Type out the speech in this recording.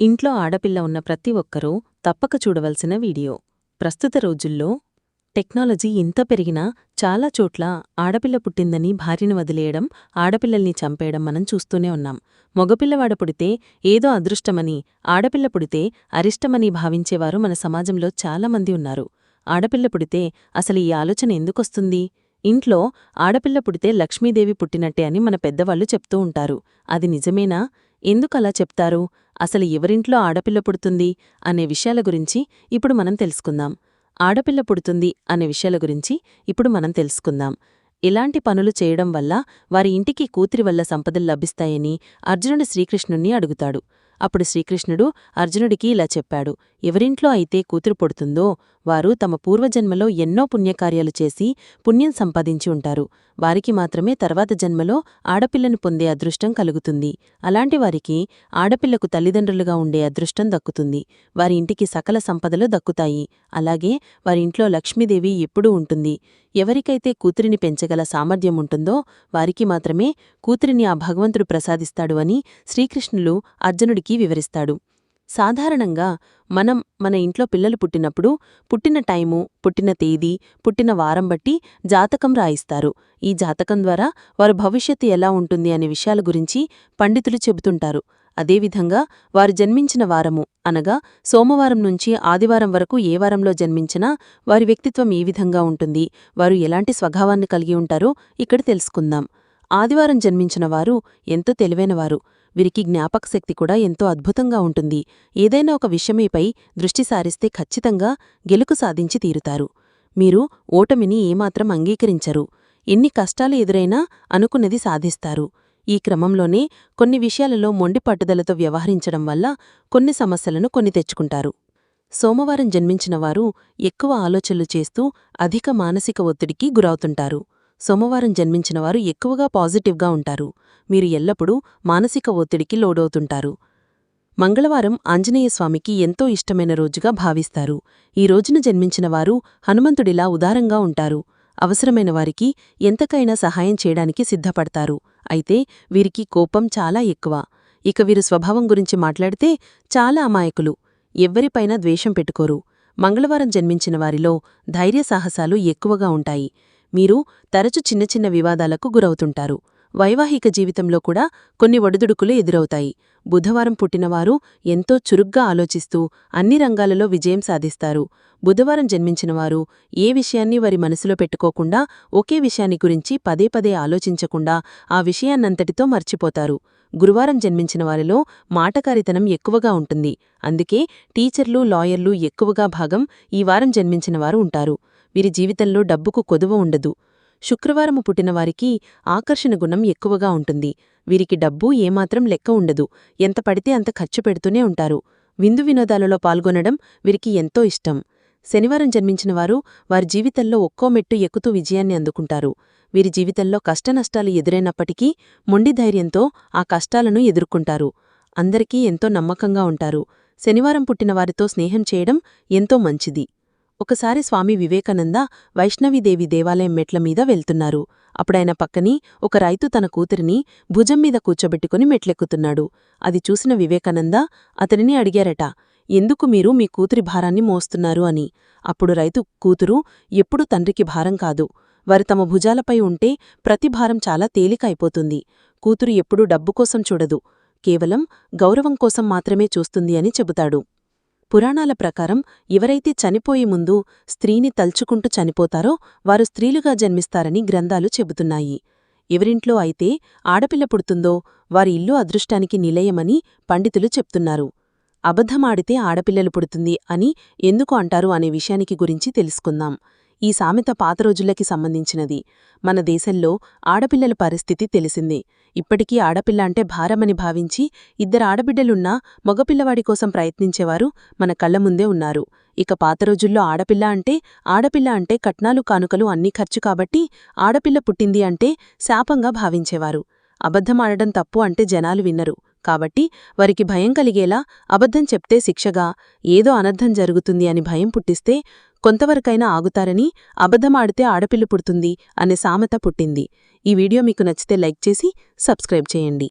ఇంట్లో ఆడపిల్ల ఉన్న ప్రతి ఒక్కరూ తప్పక చూడవలసిన వీడియో. ప్రస్తుత రోజుల్లో టెక్నాలజీ ఇంత పెరిగినా చాలా చోట్ల ఆడపిల్ల పుట్టిందని భార్యను వదిలేయడం ఆడపిల్లల్ని చంపేయడం మనం చూస్తూనే ఉన్నాం. మగపిల్లవాడ పుడితే ఏదో అదృష్టమని ఆడపిల్ల పుడితే అరిష్టమని భావించేవారు మన సమాజంలో చాలామంది ఉన్నారు. ఆడపిల్ల పుడితే అసలు ఈ ఆలోచన ఎందుకొస్తుంది? ఇంట్లో ఆడపిల్ల పుడితే లక్ష్మీదేవి పుట్టినట్టే అని మన పెద్దవాళ్ళు చెప్తూ ఉంటారు. అది నిజమేనా? ఎందుకలా చెప్తారు? అసలు ఎవరింట్లో ఆడపిల్ల పుడుతుంది అనే విషయాల గురించి ఇప్పుడు మనం తెలుసుకుందాం. ఆడపిల్ల పుడుతుంది అనే విషయాల గురించి ఇప్పుడు మనం తెలుసుకుందాం. ఇలాంటి పనులు చేయడం వల్ల వారి ఇంటికి కూతురి వల్ల సంపదలు లభిస్తాయని అర్జునుడు శ్రీకృష్ణుణ్ణి అడుగుతాడు. అప్పుడు శ్రీకృష్ణుడు అర్జునుడికి ఇలా చెప్పాడు ఎవరింట్లో అయితే కూతురు పుడుతుందో వారు తమ పూర్వజన్మలో ఎన్నో పుణ్యకార్యాలు చేసి పుణ్యం సంపాదించి ఉంటారు. వారికి మాత్రమే తర్వాత జన్మలో ఆడపిల్లను పొందే అదృష్టం కలుగుతుంది. అలాంటి వారికి ఆడపిల్లకు తల్లిదండ్రులుగా ఉండే అదృష్టం దక్కుతుంది. వారి ఇంటికి సకల సంపదలు దక్కుతాయి. అలాగే వారి ఇంట్లో లక్ష్మీదేవి ఎప్పుడూ ఉంటుంది. ఎవరికైతే కూతురిని పెంచగల సామర్థ్యం ఉంటుందో వారికి మాత్రమే కూతురిని ఆ భగవంతుడు ప్రసాదిస్తాడు అని శ్రీకృష్ణులు అర్జునుడికి వివరిస్తాడు. సాధారణంగా మనం మన ఇంట్లో పిల్లలు పుట్టినప్పుడు పుట్టిన టైము పుట్టిన తేదీ పుట్టిన వారం బట్టి జాతకం రాయిస్తారు. ఈ జాతకం ద్వారా వారు భవిష్యత్తు ఎలా ఉంటుంది అనే విషయాల గురించి పండితులు చెబుతుంటారు. అదేవిధంగా వారు జన్మించిన వారము అనగా సోమవారం నుంచి ఆదివారం వరకు ఏ వారంలో జన్మించినా వారి వ్యక్తిత్వం ఏ విధంగా ఉంటుంది. వారు ఎలాంటి స్వభావాన్ని కలిగి ఉంటారో ఇక్కడ తెలుసుకుందాం. ఆదివారం జన్మించిన వారు ఎంతో తెలివైనవారు వీరికి జ్ఞాపకశక్తి కూడా ఎంతో అద్భుతంగా ఉంటుంది. ఏదైనా ఒక విషయమేపై దృష్టి సారిస్తే ఖచ్చితంగా గెలుకు సాధించి తీరుతారు. మీరు ఓటమిని ఏమాత్రం అంగీకరించరు. ఎన్ని కష్టాలు ఎదురైనా అనుకున్నది సాధిస్తారు. ఈ క్రమంలోనే కొన్ని విషయాలలో మొండి పట్టుదలతో వ్యవహరించడం వల్ల కొన్ని సమస్యలను కొన్ని తెచ్చుకుంటారు. సోమవారం జన్మించినవారు ఎక్కువ ఆలోచనలు చేస్తూ అధిక మానసిక ఒత్తిడికి గురవుతుంటారు. సోమవారం జన్మించినవారు ఎక్కువగా పాజిటివ్గా ఉంటారు. మీరు ఎల్లప్పుడూ మానసిక ఒత్తిడికి లోడవుతుంటారు. మంగళవారం ఆంజనేయస్వామికి ఎంతో ఇష్టమైన రోజుగా భావిస్తారు. ఈ రోజున జన్మించినవారు హనుమంతుడిలా ఉదారంగా ఉంటారు. అవసరమైన వారికి ఎంతకైనా సహాయం చేయడానికి సిద్ధపడతారు. అయితే వీరికి కోపం చాలా ఎక్కువ. ఇక వీరు స్వభావం గురించి మాట్లాడితే చాలా అమాయకులు. ఎవ్వరిపైనా ద్వేషం పెట్టుకోరు. మంగళవారం జన్మించిన వారిలో ధైర్యసాహసాలు ఎక్కువగా ఉంటాయి. మీరు తరచు చిన్న చిన్న వివాదాలకు గురవుతుంటారు. వైవాహిక జీవితంలో కూడా కొన్ని ఒడిదుడుకులు ఎదురవుతాయి. బుధవారం పుట్టినవారు ఎంతో చురుగ్గా ఆలోచిస్తూ అన్ని రంగాలలో విజయం సాధిస్తారు. బుధవారం జన్మించినవారు ఏ విషయాన్ని వారి మనసులో పెట్టుకోకుండా ఒకే విషయాన్ని గురించి పదే పదే ఆలోచించకుండా ఆ విషయాన్నంతటితో మర్చిపోతారు. గురువారం జన్మించిన వారిలో మాటకారితనం ఎక్కువగా ఉంటుంది. అందుకే టీచర్లు లాయర్లు ఎక్కువగా భాగం ఈ వారం జన్మించినవారు ఉంటారు. వీరి జీవితంలో డబ్బుకు కొదువ ఉండదు. శుక్రవారము పుట్టినవారికి ఆకర్షణ గుణం ఎక్కువగా ఉంటుంది. వీరికి డబ్బు ఏమాత్రం లెక్క ఉండదు. ఎంత పడితే అంత ఖర్చు పెడుతూనే ఉంటారు. విందు వినోదాలలో పాల్గొనడం వీరికి ఎంతో ఇష్టం. శనివారం జన్మించినవారు వారి జీవితంలో ఒక్కో మెట్టు ఎక్కుతూ విజయాన్ని అందుకుంటారు. వీరి జీవితంలో కష్టనష్టాలు ఎదురైనప్పటికీ మొండి ధైర్యంతో ఆ కష్టాలను ఎదుర్కొంటారు. అందరికీ ఎంతో నమ్మకంగా ఉంటారు. శనివారం పుట్టినవారితో స్నేహం చేయడం ఎంతో మంచిది. ఒకసారి స్వామి వివేకానంద వైష్ణవీదేవి దేవాలయం మెట్ల మీద వెళ్తున్నారు. అప్పుడాయన పక్కని ఒక రైతు తన కూతురిని భుజం మీద కూర్చోబెట్టుకుని మెట్లెక్కుతున్నాడు. అది చూసిన వివేకానంద అతనిని అడిగారట ఎందుకు మీరు మీ కూతురి భారాన్ని మోస్తున్నారు? అని. అప్పుడు రైతు కూతురు ఎప్పుడు తండ్రికి భారం కాదు. వారు తమ భుజాలపై ఉంటే ప్రతి భారం చాలా తేలిక అయిపోతుంది కూతురు ఎప్పుడూ డబ్బు కోసం చూడదు. కేవలం గౌరవం కోసం మాత్రమే చూస్తుంది అని చెబుతాడు. పురాణాల ప్రకారం ఎవరైతే చనిపోయే ముందు స్త్రీని తల్చుకుంటూ చనిపోతారో వారు స్త్రీలుగా జన్మిస్తారని గ్రంథాలు చెబుతున్నాయి. ఎవరింట్లో అయితే ఆడపిల్ల పుడుతుందో వారి ఇల్లు అదృష్టానికి నిలయమని పండితులు చెప్తున్నారు. అబద్ధమాడితే ఆడపిల్లలు పుడుతుంది అని ఎందుకు అంటారు అనే విషయానికి గురించి తెలుసుకుందాం. ఈ సామెత పాత రోజులకి సంబంధించినది. మన దేశంలో ఆడపిల్లల పరిస్థితి తెలిసిందే. ఇప్పటికీ ఆడపిల్ల అంటే భారమని భావించి ఇద్దరు ఆడబిడ్డలున్నా మగపిల్లవాడి కోసం ప్రయత్నించేవారు మన కళ్ళ ముందే ఉన్నారు. ఇక పాత రోజుల్లో ఆడపిల్ల అంటే ఆడపిల్ల అంటే కట్నాలు కానుకలు అన్నీ ఖర్చు కాబట్టి ఆడపిల్ల పుట్టింది అంటే శాపంగా భావించేవారు. అబద్ధమాడడం తప్పు అంటే జనాలు విన్నరు కాబట్టి వారికి భయం కలిగేలా అబద్ధం చెప్తే శిక్షగా ఏదో అనర్థం జరుగుతుంది అని భయం పుట్టిస్తే కొంతవరకైనా ఆగుతారని అబద్ధమాడితే ఆడపిల్ల పుడుతుంది అనే సామెత పుట్టింది. ఈ వీడియో మీకు నచ్చితే లైక్ చేసి సబ్స్క్రైబ్ చేయండి.